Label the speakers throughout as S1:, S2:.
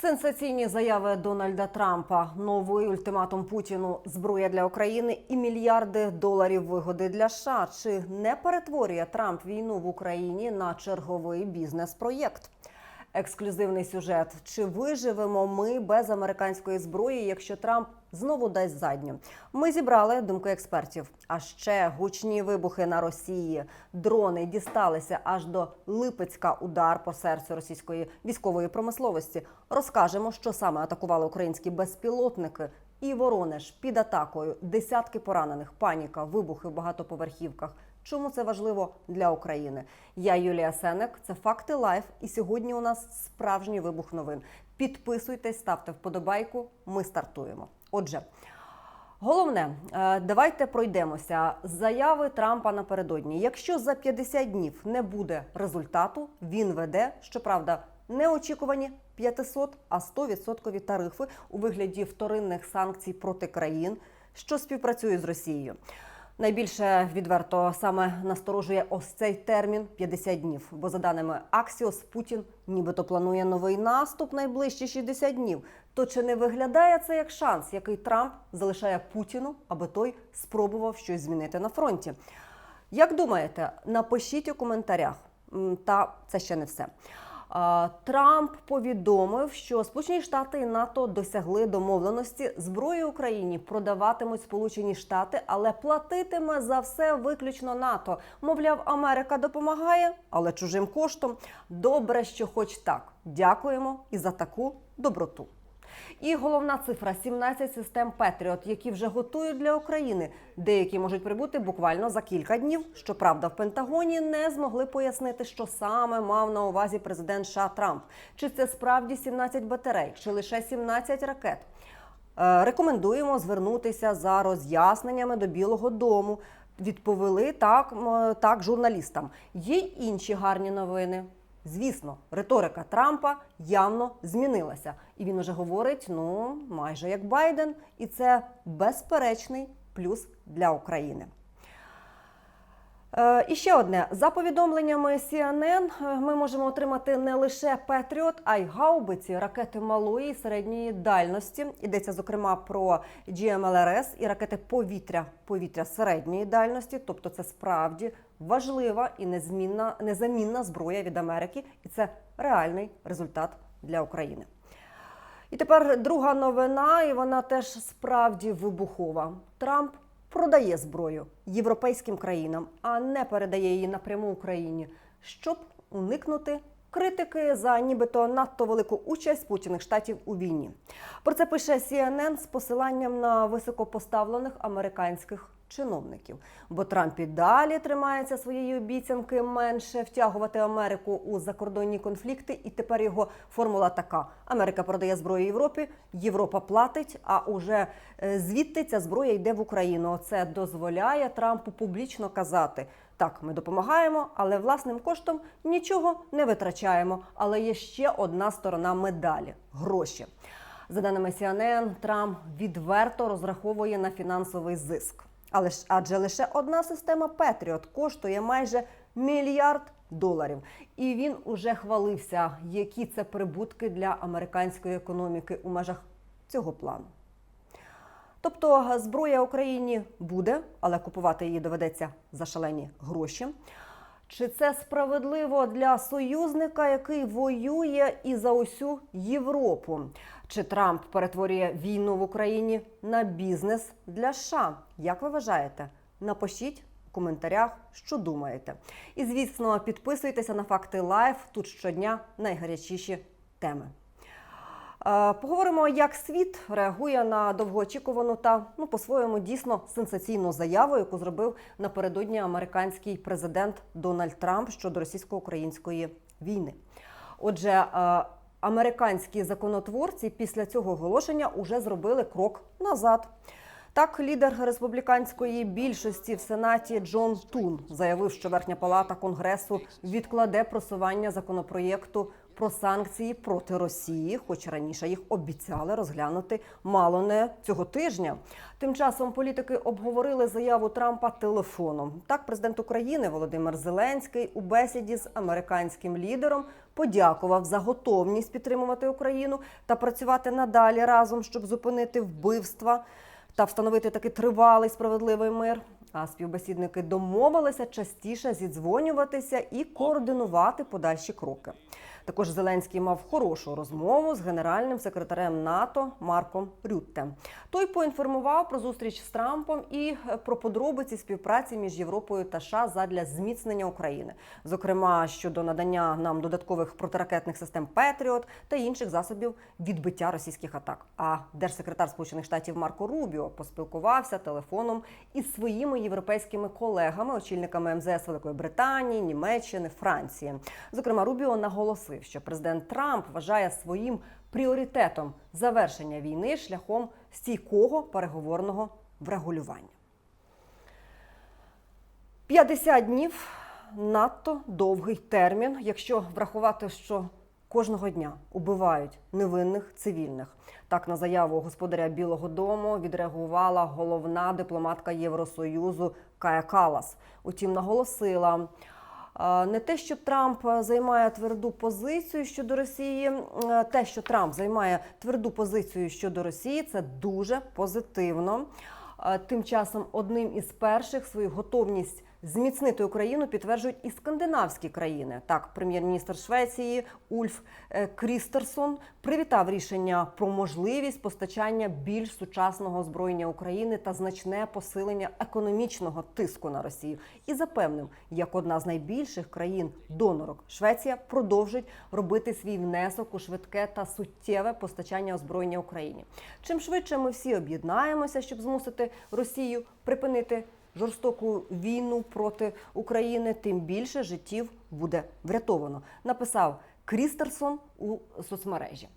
S1: Сенсаційні заяви Дональда Трампа, новий ультиматум Путіну, зброя для України і мільярди доларів вигоди для США. Чи не перетворює Трамп війну в Україні на черговий бізнес-проєкт? Ексклюзивний сюжет: чи виживемо ми без американської зброї, якщо Трамп знову дасть задню? Ми зібрали думки експертів. А ще гучні вибухи на Росії. Дрони дісталися аж до Липецька. Удар по серцю російської військової промисловості. Розкажемо, що саме атакували українські безпілотники. І Воронеж під атакою, десятки поранених, паніка, вибухи в багатоповерхівках. Чому це важливо для України? Я Юлія Сенек. Це факти лайф. І сьогодні у нас справжній вибух новин. Підписуйтесь, ставте вподобайку. Ми стартуємо. Отже. Головне, е, давайте пройдемося. Заяви Трампа напередодні. Якщо за 50 днів не буде результату, він веде, щоправда, неочікувані 500, а 100% тарифи у вигляді вторинних санкцій проти країн, що співпрацюють з Росією. Найбільше відверто саме насторожує ось цей термін 50 днів. Бо за даними Аксіос, Путін нібито планує новий наступ найближчі 60 днів. То чи не виглядає це як шанс, який Трамп залишає Путіну, аби той спробував щось змінити на фронті? Як думаєте, напишіть у коментарях. Та це ще не все. Трамп повідомив, що Сполучені Штати і НАТО досягли домовленості зброю Україні продаватимуть Сполучені Штати, але платитиме за все виключно НАТО. Мовляв, Америка допомагає, але чужим коштом. Добре, що хоч так. Дякуємо і за таку доброту. І головна цифра 17 систем Петріот, які вже готують для України. Деякі можуть прибути буквально за кілька днів. Щоправда, в Пентагоні не змогли пояснити, що саме мав на увазі президент США Трамп. Чи це справді 17 батарей, чи лише 17 ракет. Е, Рекомендуємо звернутися за роз'ясненнями до Білого Дому. Відповіли так, так журналістам. Є інші гарні новини. Звісно, риторика Трампа явно змінилася, і він уже говорить: ну майже як Байден, і це безперечний плюс для України. Е, І ще одне за повідомленнями CNN, е, ми можемо отримати не лише Петріот, а й гаубиці, ракети малої і середньої дальності. Йдеться зокрема про GMLRS і ракети повітря повітря середньої дальності. Тобто, це справді важлива і незмінна незамінна зброя від Америки, і це реальний результат для України. І тепер друга новина, і вона теж справді вибухова. Трамп продає зброю європейським країнам, а не передає її напряму Україні, щоб уникнути критики за нібито надто велику участь Сполучених Штатів у війні. Про це пише CNN з посиланням на високопоставлених американських чиновників. Бо Трамп і далі тримається своєї обіцянки менше втягувати Америку у закордонні конфлікти. І тепер його формула така: Америка продає зброю Європі, Європа платить. А уже е, звідти ця зброя йде в Україну. Це дозволяє Трампу публічно казати. Так, ми допомагаємо, але власним коштом нічого не витрачаємо. Але є ще одна сторона медалі гроші. За даними CNN, Трамп відверто розраховує на фінансовий зиск. Але ж адже лише одна система Петріот коштує майже мільярд доларів. І він уже хвалився, які це прибутки для американської економіки у межах цього плану. Тобто зброя Україні буде, але купувати її доведеться за шалені гроші. Чи це справедливо для союзника, який воює і за усю Європу? Чи Трамп перетворює війну в Україні на бізнес для США? Як ви вважаєте? Напишіть у коментарях, що думаєте. І звісно, підписуйтеся на факти Лайф. Тут щодня найгарячіші теми. Е, Поговоримо, як світ реагує на довгоочікувану та ну по-своєму дійсно сенсаційну заяву, яку зробив напередодні американський президент Дональд Трамп щодо російсько-української війни. Отже, е, американські законотворці після цього оголошення уже зробили крок назад. Так, лідер республіканської більшості в сенаті Джон Тун заявив, що верхня палата конгресу відкладе просування законопроєкту про санкції проти Росії, хоч раніше їх обіцяли розглянути мало не цього тижня. Тим часом політики обговорили заяву Трампа телефоном. Так, президент України Володимир Зеленський у бесіді з американським лідером подякував за готовність підтримувати Україну та працювати надалі разом, щоб зупинити вбивства та встановити такий тривалий справедливий мир. А співбесідники домовилися частіше зідзвонюватися і координувати подальші кроки. Також Зеленський мав хорошу розмову з генеральним секретарем НАТО Марком Рютте. Той поінформував про зустріч з Трампом і е, про подробиці співпраці між Європою та США задля зміцнення України, зокрема щодо надання нам додаткових протиракетних систем Петріот та інших засобів відбиття російських атак. А держсекретар Сполучених Штатів Марко Рубіо поспілкувався телефоном із своїми європейськими колегами, очільниками МЗС Великої Британії, Німеччини, Франції. Зокрема, Рубіо наголосив, що президент Трамп вважає своїм пріоритетом завершення війни шляхом стійкого переговорного врегулювання. 50 днів надто довгий термін, якщо врахувати, що кожного дня убивають невинних цивільних. Так на заяву господаря Білого Дому відреагувала головна дипломатка Євросоюзу Кая Калас. Утім, наголосила. Е, Не те, що Трамп займає тверду позицію щодо Росії, е, те, що Трамп займає тверду позицію щодо Росії, це дуже позитивно. Е, Тим часом одним із перших свою готовність зміцнити Україну підтверджують і скандинавські країни. Так, прем'єр-міністр Швеції Ульф е, Крістерсон привітав рішення про можливість постачання більш сучасного озброєння України та значне посилення економічного тиску на Росію і запевнив, як одна з найбільших країн донорок Швеція продовжить робити свій внесок у швидке та суттєве постачання озброєння Україні. Чим швидше ми всі об'єднаємося, щоб змусити Росію припинити жорстоку війну проти України, тим більше життів буде врятовано. Написав Крістерсон у соцмережі.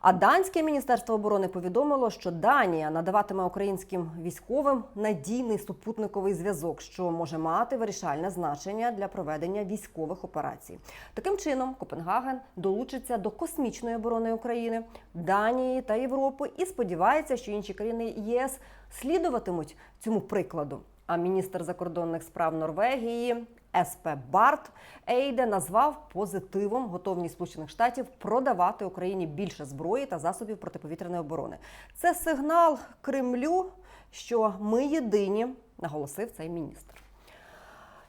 S1: А данське міністерство оборони повідомило, що Данія надаватиме українським військовим надійний супутниковий зв'язок, що може мати вирішальне значення для проведення військових операцій. Таким чином, Копенгаген долучиться до космічної оборони України, Данії та Європи і сподівається, що інші країни ЄС слідуватимуть цьому прикладу. Міністр закордонних справ Норвегії СП Барт Ейде назвав позитивом готовність Сполучених Штатів продавати Україні більше зброї та засобів протиповітряної оборони. Це сигнал Кремлю, що ми єдині, наголосив цей міністр.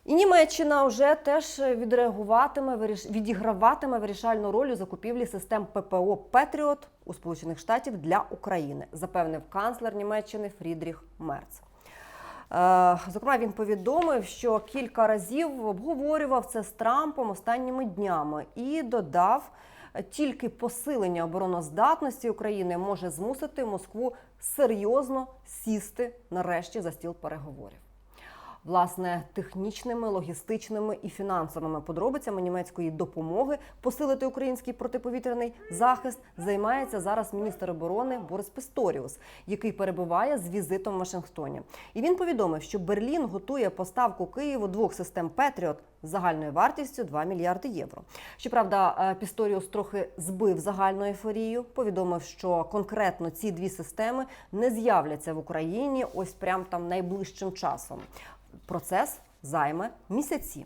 S1: І Німеччина вже теж відреагуватиме, відіграватиме вирішальну роль у закупівлі систем ППО Петріот у Сполучених Штатів для України, запевнив канцлер Німеччини Фрідріх Мерц. Е, Зокрема, він повідомив, що кілька разів обговорював це з Трампом останніми днями і додав, тільки посилення обороноздатності України може змусити Москву серйозно сісти нарешті за стіл переговорів. Власне, технічними, логістичними і фінансовими подробицями німецької допомоги посилити український протиповітряний захист займається зараз міністр оборони Борис Писторіус, який перебуває з візитом в Вашингтоні. І він повідомив, що Берлін готує поставку Києву двох систем Петріот з загальною вартістю 2 мільярди євро. Щоправда, е, Пісторіус трохи збив загальну ейфорію. Повідомив, що конкретно ці дві системи не з'являться в Україні ось прям там найближчим часом. Процес займе місяці.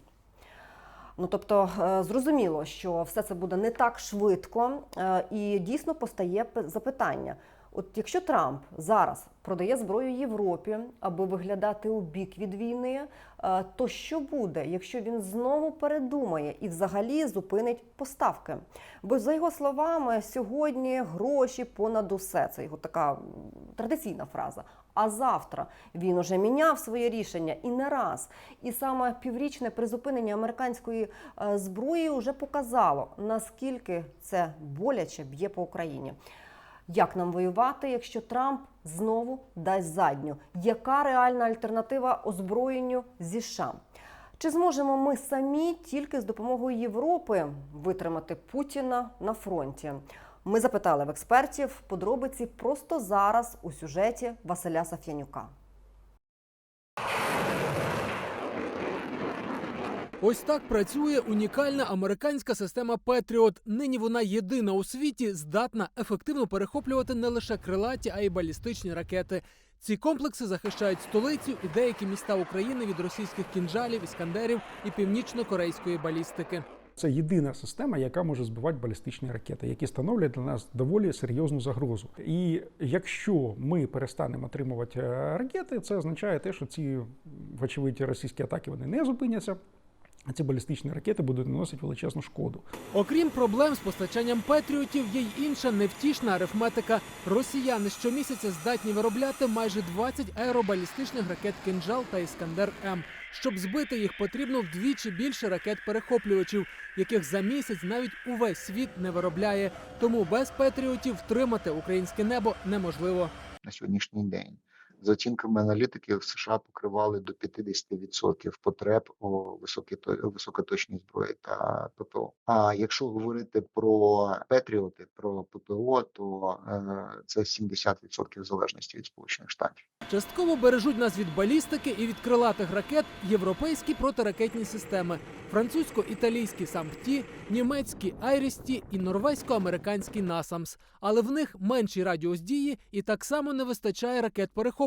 S1: Ну тобто е, зрозуміло, що все це буде не так швидко, е, і дійсно постає запитання: от якщо Трамп зараз продає зброю Європі, аби виглядати у бік від війни, е, то що буде, якщо він знову передумає і взагалі зупинить поставки? Бо за його словами, сьогодні гроші понад усе. Це його така традиційна фраза. А завтра він уже міняв своє рішення і не раз. І саме піврічне призупинення американської е, зброї вже показало, наскільки це боляче б'є по Україні. Як нам воювати, якщо Трамп знову дасть задню? Яка реальна альтернатива озброєнню зі США? Чи зможемо ми самі тільки з допомогою Європи витримати Путіна на фронті? Ми запитали в експертів подробиці просто зараз у сюжеті Василя Саф'янюка.
S2: Ось так працює унікальна американська система Петріот. Нині вона єдина у світі здатна ефективно перехоплювати не лише крилаті, а й балістичні ракети. Ці комплекси захищають столицю і деякі міста України від російських кінжалів, іскандерів і північно-корейської балістики.
S3: Це єдина система, яка може збивати балістичні ракети, які становлять для нас доволі серйозну загрозу. І якщо ми перестанемо отримувати е, ракети, це означає те, що ці вочевидь російські атаки вони не зупиняться. А ці балістичні ракети будуть наносити величезну шкоду.
S2: Окрім проблем з постачанням патріотів, є й інша невтішна арифметика. Росіяни щомісяця здатні виробляти майже 20 аеробалістичних ракет «Кинжал» та Іскандер М. Щоб збити їх, потрібно вдвічі більше ракет-перехоплювачів, яких за місяць навіть увесь світ не виробляє. Тому без патріотів втримати українське небо неможливо.
S4: на сьогоднішній день. За оцінками аналітиків, США покривали до 50% потреб у високоточній зброї та ППО. А якщо говорити про Петріоти, про ППО, то е, це 70% залежності від Сполучених Штатів.
S2: Частково бережуть нас від балістики і від крилатих ракет європейські протиракетні системи: французько-італійські сампті, німецькі айрісті і норвезько-американський насамс. Але в них менший радіус дії і так само не вистачає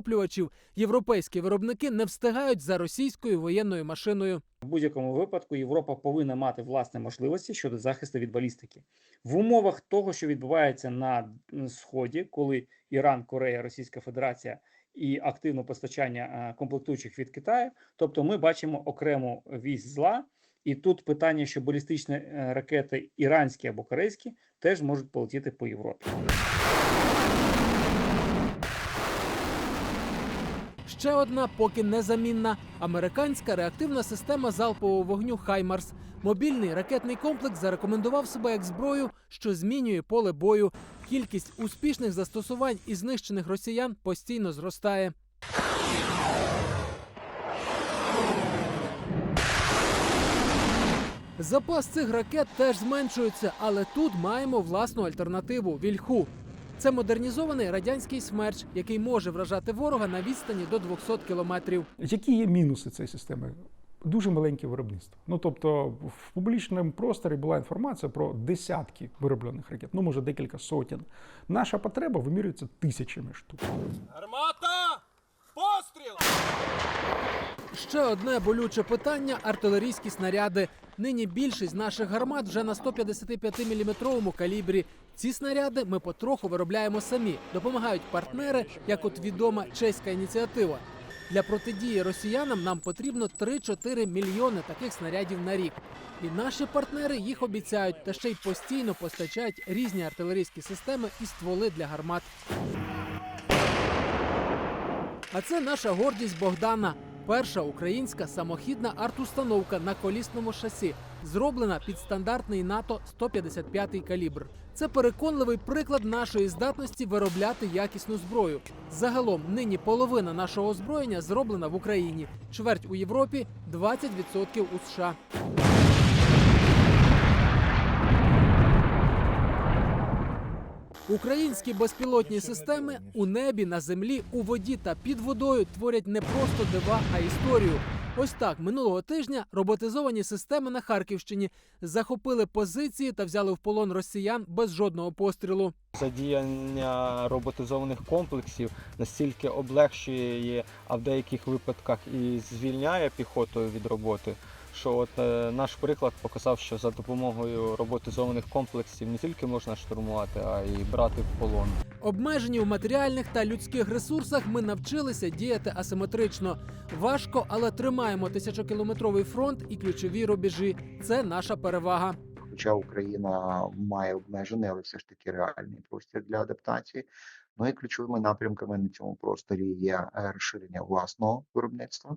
S2: ракет-перехоплювачів. Європейські виробники не встигають за російською воєнною машиною.
S5: В будь-якому випадку Європа повинна мати власні можливості щодо захисту від балістики в умовах того, що відбувається на сході, коли Іран, Корея, Російська Федерація і активне постачання е, комплектуючих від Китаю. Тобто, ми бачимо окрему вісь зла, і тут питання, що балістичні е, ракети іранські або корейські теж можуть полетіти по Європі.
S2: Ще одна, поки незамінна американська реактивна система залпового вогню Хаймарс. Мобільний ракетний комплекс зарекомендував себе як зброю, що змінює поле бою. Кількість успішних застосувань і знищених росіян постійно зростає. Запас цих ракет теж зменшується, але тут маємо власну альтернативу вільху. Це модернізований радянський смерч, який може вражати ворога на відстані до 200 кілометрів.
S3: Які є мінуси цієї системи? Дуже маленьке виробництво. Ну тобто, в публічному просторі була інформація про десятки вироблених ракет, ну може декілька сотень. Наша потреба вимірюється тисячами штук.
S6: Гармата! Постріл!
S2: Ще одне болюче питання артилерійські снаряди. Нині більшість наших гармат вже на 155-мм калібрі. Ці снаряди ми потроху виробляємо самі. Допомагають партнери, як от відома чеська ініціатива. Для протидії росіянам нам потрібно 3-4 мільйони таких снарядів на рік. І наші партнери їх обіцяють та ще й постійно постачають різні артилерійські системи і стволи для гармат. А це наша гордість Богдана. Перша українська самохідна арт-установка на колісному шасі, зроблена під стандартний НАТО 155 калібр. Це переконливий приклад нашої здатності виробляти якісну зброю. Загалом нині половина нашого озброєння зроблена в Україні, чверть у Європі, 20% у США. Українські безпілотні системи у небі, на землі, у воді та під водою творять не просто дива, а історію. Ось так минулого тижня роботизовані системи на Харківщині захопили позиції та взяли в полон росіян без жодного пострілу.
S7: Задіяння роботизованих комплексів настільки облегшує а в деяких випадках і звільняє піхоту від роботи. Що от е, наш приклад показав, що за допомогою роботизованих комплексів не тільки можна штурмувати, а й брати в полон.
S2: Обмежені в матеріальних та людських ресурсах ми навчилися діяти асиметрично. Важко, але тримаємо тисячокілометровий фронт і ключові рубежі. Це наша перевага.
S4: Хоча Україна має обмежений, але все ж таки реальний простір для адаптації. Ну і ключовими напрямками на цьому просторі є е, розширення власного виробництва.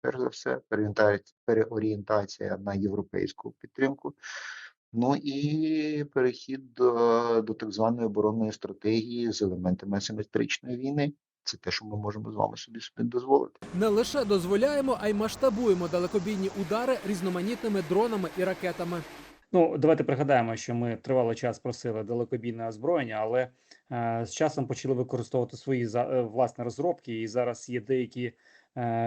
S4: Перш за все, переорієнтація- переорієнтація на європейську підтримку. Ну і перехід до, до так званої оборонної стратегії з елементами асиметричної війни. Це те, що ми можемо з вами собі собі дозволити.
S2: Не лише дозволяємо, а й масштабуємо далекобійні удари різноманітними дронами і ракетами.
S5: Ну, давайте пригадаємо, що ми тривалий час просили далекобійне озброєння, але е, з часом почали використовувати свої за, е, власні розробки, і зараз є деякі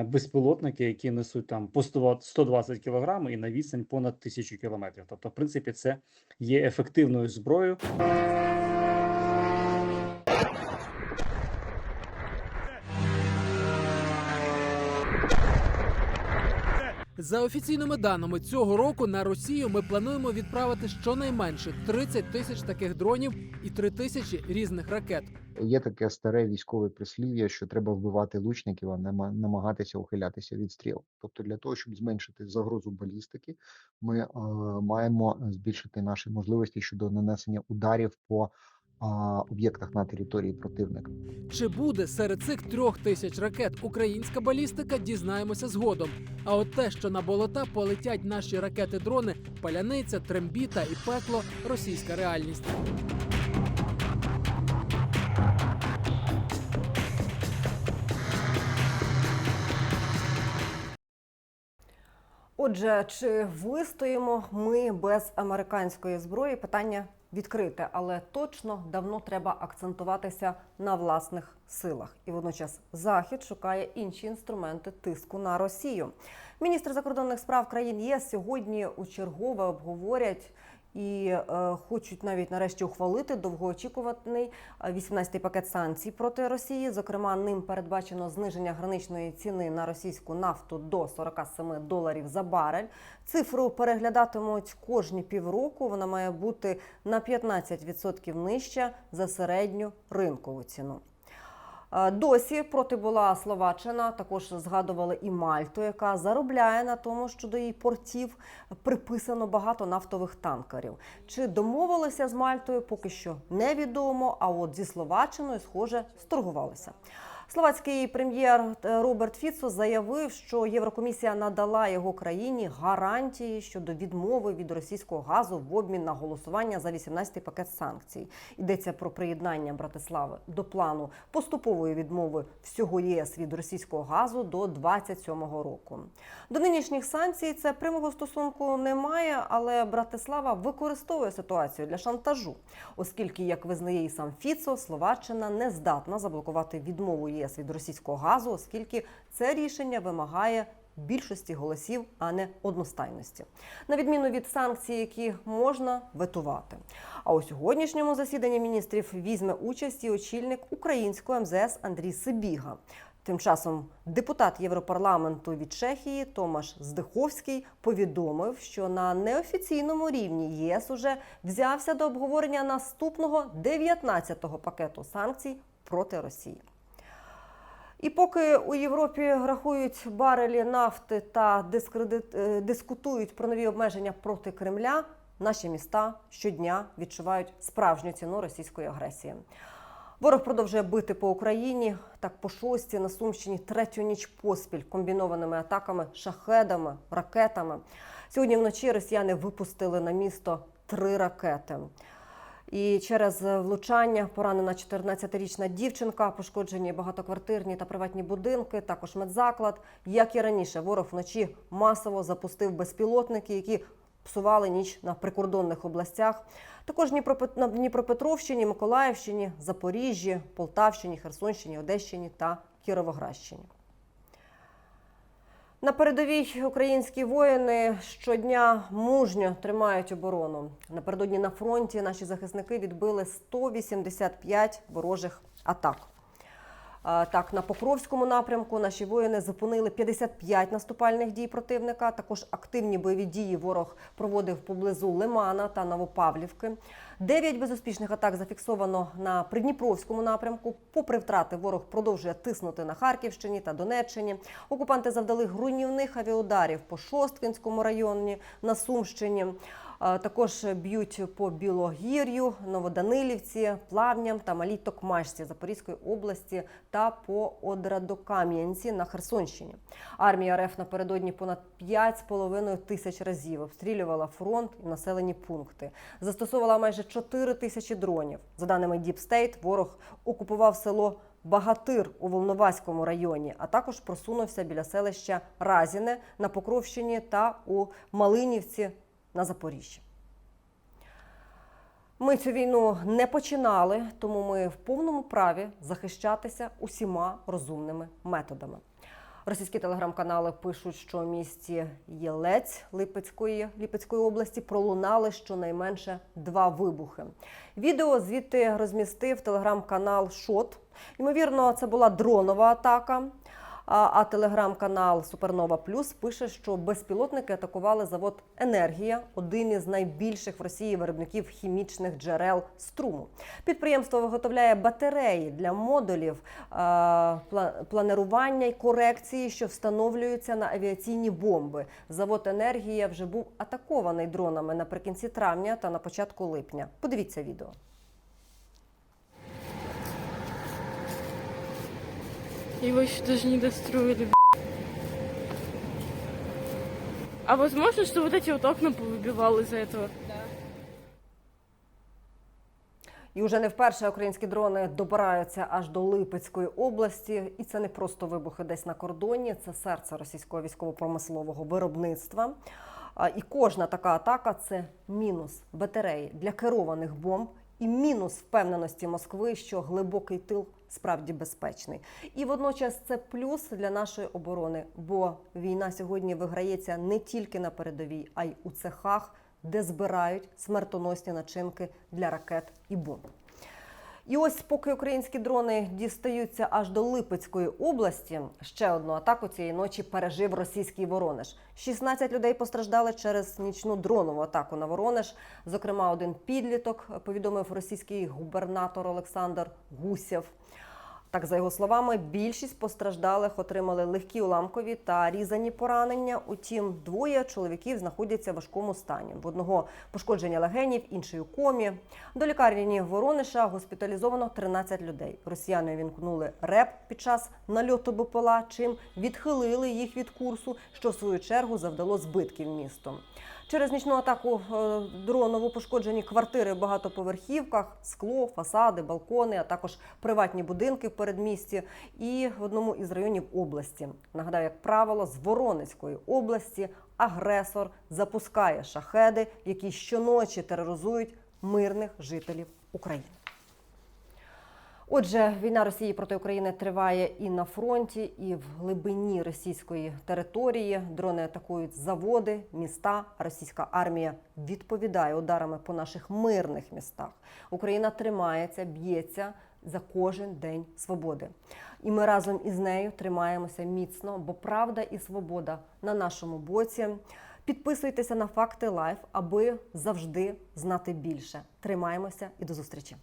S5: безпілотники, які несуть там по 100 120 кг і на відстань понад 1000 кілометрів. Тобто, в принципі, це є ефективною зброєю.
S2: За офіційними даними цього року на Росію ми плануємо відправити щонайменше 30 тисяч таких дронів і 3 тисячі різних ракет.
S4: Є таке старе військове прислів'я, що треба вбивати лучників, а не намагатися ухилятися від стріл. Тобто, для того, щоб зменшити загрозу балістики, ми е, маємо збільшити наші можливості щодо нанесення ударів по об'єктах на території противника.
S2: Чи буде серед цих трьох тисяч ракет українська балістика, дізнаємося згодом. А от те, що на болота полетять наші ракети-дрони, паляниця, трембіта і пекло російська реальність.
S1: Отже, чи вистоїмо ми без американської зброї? Питання відкрите, але точно давно треба акцентуватися на власних силах. І водночас Захід шукає інші інструменти тиску на Росію. Міністр закордонних справ країн ЄС сьогодні у чергове обговорять. І е, хочуть навіть нарешті ухвалити довгоочікуваний е, 18-й пакет санкцій проти Росії. Зокрема, ним передбачено зниження граничної ціни на російську нафту до 47 доларів за барель. Цифру переглядатимуть кожні півроку. Вона має бути на 15% нижча за середню ринкову ціну. Е, Досі проти була Словаччина, також згадували і Мальту, яка заробляє на тому, що до її портів приписано багато нафтових танкерів. Чи домовилися з Мальтою, поки що невідомо. А от зі Словаччиною, схоже, сторгувалися. Словацький прем'єр е, Роберт Фіцо заявив, що Єврокомісія надала його країні гарантії щодо відмови від російського газу в обмін на голосування за 18-й пакет санкцій. Йдеться про приєднання Братислави до плану поступової відмови всього ЄС від російського газу до 27-го року. До нинішніх санкцій це прямого стосунку немає, але Братислава використовує ситуацію для шантажу, оскільки, як визнає і сам Фіцо, Словаччина не здатна заблокувати відмову від російського газу, оскільки це рішення вимагає більшості голосів, а не одностайності, на відміну від санкцій, які можна ветувати. А у сьогоднішньому засіданні міністрів візьме участь і очільник українського МЗС Андрій Сибіга. Тим часом депутат Європарламенту від Чехії Томаш Здиховський повідомив, що на неофіційному рівні єС уже взявся до обговорення наступного 19-го пакету санкцій проти Росії. І поки у Європі рахують барелі нафти та дискредит... е, дискутують про нові обмеження проти Кремля, наші міста щодня відчувають справжню ціну російської агресії. Ворог продовжує бити по Україні. Так по шості на Сумщині третю ніч поспіль комбінованими атаками, шахедами, ракетами. Сьогодні вночі росіяни випустили на місто три ракети. І через влучання поранена 14-річна дівчинка, пошкоджені багатоквартирні та приватні будинки, також медзаклад. Як і раніше, ворог вночі масово запустив безпілотники, які псували ніч на прикордонних областях. Також на Дніпропетровщині, Миколаївщині, Запоріжжі, Полтавщині, Херсонщині, Одещині та Кіровоградщині. На передовій українські воїни щодня мужньо тримають оборону. Напередодні на фронті наші захисники відбили 185 ворожих атак. Так, на Покровському напрямку наші воїни зупинили 55 наступальних дій противника. Також активні бойові дії ворог проводив поблизу Лимана та Новопавлівки. Дев'ять безуспішних атак зафіксовано на Придніпровському напрямку. Попри втрати, ворог продовжує тиснути на Харківщині та Донеччині. Окупанти завдали руйнівних авіаударів по Шосткинському районі на Сумщині. Також б'ють по Білогір'ю, Новоданилівці, Плавням та Малій Токмашці Запорізької області та по Одрадокам'янці на Херсонщині. Армія РФ напередодні понад 5,5 тисяч разів обстрілювала фронт і населені пункти. Застосовувала майже 4 тисячі дронів. За даними State, ворог окупував село Багатир у Волноваському районі, а також просунувся біля селища Разіне на Покровщині та у Малинівці на Запоріжжі. Ми цю війну не починали, тому ми в повному праві захищатися усіма розумними методами. Російські телеграм-канали пишуть, що у місті Єлець Липецької, Липецької області пролунали щонайменше два вибухи. Відео звідти розмістив телеграм-канал Шот. Ймовірно, це була дронова атака. А, телеграм-канал Супернова Плюс пише, що безпілотники атакували завод Енергія, один із найбільших в Росії виробників хімічних джерел струму. Підприємство виготовляє батареї для модулів планирування і корекції, що встановлюються на авіаційні бомби. Завод Енергія вже був атакований дронами наприкінці травня та на початку липня. Подивіться відео.
S8: Его еще даже не достроили. б***ь. А возможно, что вот эти вот окна повыбивал из-за этого?
S1: І вже не вперше українські дрони добираються аж до Липецької області, і це не просто вибухи десь на кордоні, це серце російського військово-промислового виробництва. А, І кожна така атака це мінус батареї для керованих бомб і мінус впевненості Москви, що глибокий тил справді безпечний. І водночас це плюс для нашої оборони, бо війна сьогодні виграється не тільки на передовій, а й у цехах, де збирають смертоносні начинки для ракет і бомб. І ось поки українські дрони дістаються аж до Липецької області, ще одну атаку цієї ночі пережив російський Воронеж. 16 людей постраждали через нічну дронову атаку на Воронеж. Зокрема, один підліток повідомив російський губернатор Олександр Гусєв. Так, за його словами, більшість постраждалих отримали легкі уламкові та різані поранення. Утім, двоє чоловіків знаходяться в важкому стані. В одного пошкодження легенів, інший у комі. До лікарні Воронеша госпіталізовано 13 людей. Росіяни вімкнули реп під час нальоту БПЛА, чим відхилили їх від курсу, що в свою чергу завдало збитків містом. Через нічну атаку е, дронову пошкоджені квартири в багатоповерхівках, скло, фасади, балкони, а також приватні будинки в передмісті і в одному із районів області. Нагадаю, як правило, з Воронезької області агресор запускає шахеди, які щоночі тероризують мирних жителів України. Отже, війна Росії проти України триває і на фронті, і в глибині російської території. Дрони атакують заводи, міста. Російська армія відповідає ударами по наших мирних містах. Україна тримається, б'ється за кожен день свободи. І ми разом із нею тримаємося міцно, бо правда і свобода на нашому боці. Підписуйтеся на факти лайф, аби завжди знати більше. Тримаємося і до зустрічі.